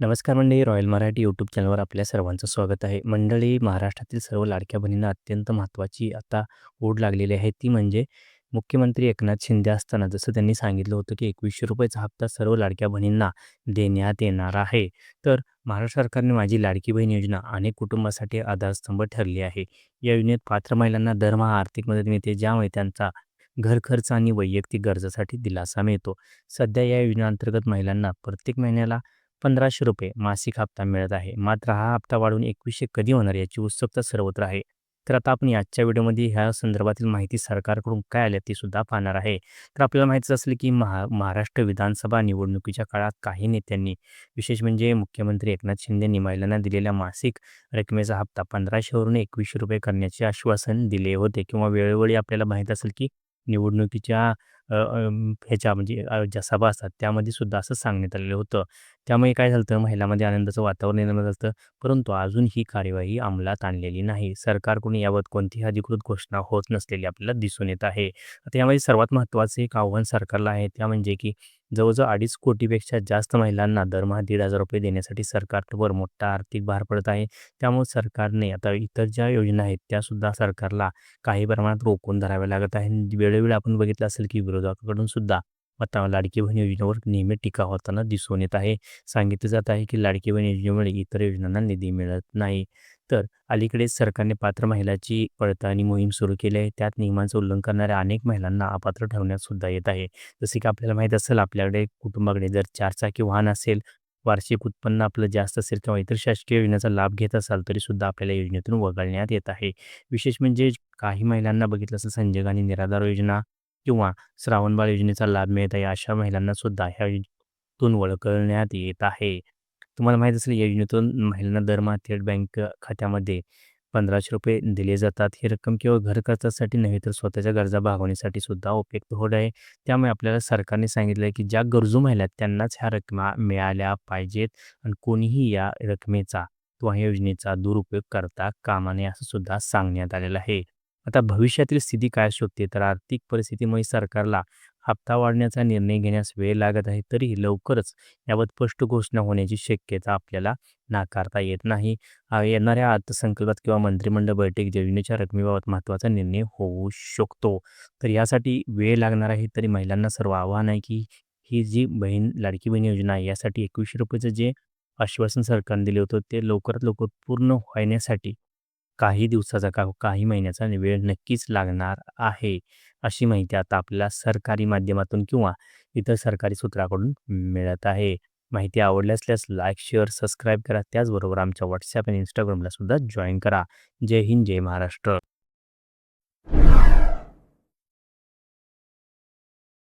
नमस्कार मंडळी royal Marathi YouTube चॅनलवर आपल्या सर्वांचं स्वागत आहे. मंडळी महाराष्ट्रातील सर्व लाडक्या बहिणींना अत्यंत महत्त्वाची आता ओढ लागलेली आहे. ती म्हणजे मुख्यमंत्री एकनाथ शिंदे असताना जसं त्यांनी सांगितलं होतं की एकवीसशे रुपयाचा हप्ता सर्व लाडक्या बहिणींना देण्यात येणार आहे. तर महाराष्ट्र सरकारने माझी लाडकी बहीण योजना अनेक कुटुंबासाठी आधारस्तंभ ठरली आहे. या योजनेत पात्र महिलांना दरमहा आर्थिक मदत मिळते ज्यामुळे त्यांचा घर खर्च आणि वैयक्तिक गरजासाठी दिलासा मिळतो. सध्या या योजनेअंतर्गत महिलांना प्रत्येक महिन्याला पंधराशे रुपये मासिक हप्ता मिळत आहे. मात्र हा हप्ता वाढून एकवीसशे कधी होणार याची उत्सुकता सर्वत्र आहे. तर आता आपण आजच्या व्हिडिओमध्ये ह्या संदर्भातील माहिती सरकारकडून काय आल्या ती सुद्धा पाहणार आहे. तर आपल्याला माहितीच असेल की महा महाराष्ट्र विधानसभा निवडणुकीच्या काळात काही नेत्यांनी विशेष म्हणजे मुख्यमंत्री एकनाथ शिंदेंनी महिलांना दिलेल्या मासिक रकमेचा हप्ता पंधराशेवरून एकवीसशे रुपये करण्याचे आश्वासन दिले होते. किंवा वेळोवेळी आपल्याला माहीत असेल की निवडणुकीच्या अ, ह्याच्या म्हणजे अ, ज्या सभा असतात त्यामध्ये सुद्धा असं सांगण्यात आलेलं होतं. त्यामुळे काय झालं होतं महिलांमध्ये आनंदाचं वातावरण निर्माण झालं होतं परंतु अजून ही कार्यवाही अंमलात आणलेली नाही. सरकारकडून याबाबत कोणतीही अधिकृत घोषणा होत नसलेली आपल्याला दिसून येत आहे. आता यामध्ये सर्वात महत्त्वाचं एक आव्हान सरकारला आहे त्या म्हणजे की जवळजवळ अडीच कोटीपेक्षा जास्त महिलांना दरमहा दीड हजार रुपये देण्यासाठी सरकारवर मोठा आर्थिक भार पडत आहे. त्यामुळे सरकारने आता इतर ज्या योजना आहेत त्यासुद्धा सरकारला काही प्रमाणात रोखून धराव्या लागत आहे वेळोवेळी आपण बघितलं असेल की विरोधकाकडून सुद्धा आता लाडकी बहीण योजनेवर नेहमी टीका होताना दिसून येत आहे. सांगितलं जात आहे की लाडकी बहीण योजनेमुळे इतर योजनांना निधी मिळत नाही. तर अलीकडेच सरकारने पात्र महिलाची पडताळणी मोहीम सुरू केली आहे. त्यात नियमांचं उल्लंघन करणाऱ्या अनेक महिलांना अपात्र ठेवण्यात सुद्धा येत आहे. जसे की आपल्याला माहीत असेल आपल्याकडे कुटुंबाकडे जर चारचाकी वाहन असेल वार्षिक उत्पन्न आपलं जास्त असेल किंवा इतर शासकीय योजनेचा लाभ घेत असाल तरी सुद्धा आपल्याला योजनेतून वगळण्यात येत आहे. विशेष म्हणजे काही महिलांना बघितलं असं संजय गांधी निराधार योजना किंवा श्रावणबाळ योजनेचा लाभ मिळत आहे अशा महिलांना सुद्धा ह्या योजनेतून वळकळण्यात येत आहे. तुम्हाला माहीत असेल या योजनेतून महिलांना दरमहा थेट बँक खात्यामध्ये पंधराशे रुपये दिले जातात. ही रक्कम केवळ घर खर्चासाठी नव्हे तर स्वतःच्या गरजा भागवण्यासाठी सुद्धा उपयुक्त होत आहे. त्यामुळे आपल्याला सरकारने सांगितलं आहे की ज्या गरजू महिला त्यांनाच ह्या रकमा मिळाल्या पाहिजेत आणि कोणीही या रकमेचा किंवा ह्या योजनेचा दुरुपयोग करता कामा नये असं सुद्धा सांगण्यात आलेलं आहे. आता भविष्यातील स्थिती काय शोधते? तर आर्थिक परिस्थितीमुळे सरकारला हप्ता वाढण्याचा निर्णय घेण्यास वेळ लागत आहे तरी लवकरच याबाबत स्पष्ट घोषणा होण्याची शक्यता आपल्याला नाकारता येत नाही. येणाऱ्या अर्थसंकल्पात किंवा मंत्रिमंडळ बैठक योजनेच्या रकमेबाबत महत्त्वाचा निर्णय होऊ शकतो. तर यासाठी वेळ लागणार आहे तरी महिलांना सर्व आव्हान आहे की ही जी बहीण लाडकी बहीण योजना आहे यासाठी एकवीसशे रुपयाचं जे आश्वासन सरकारने दिले होतं ते लवकरात लवकर पूर्ण होण्यासाठी काही दिवसाचा का काही महिन्याचा वेळ नक्कीच लागणार आहे अशी माहिती आता आपल्याला सरकारी माध्यमातून किंवा इतर सरकारी सूत्राकडून मिळत आहे. माहिती आवडली असल्यास लाईक शेअर सबस्क्राईब करा. त्याचबरोबर आमच्या व्हॉट्सॲप आणि इंस्टाग्रामला सुद्धा जॉईन करा. जय हिंद जय महाराष्ट्र.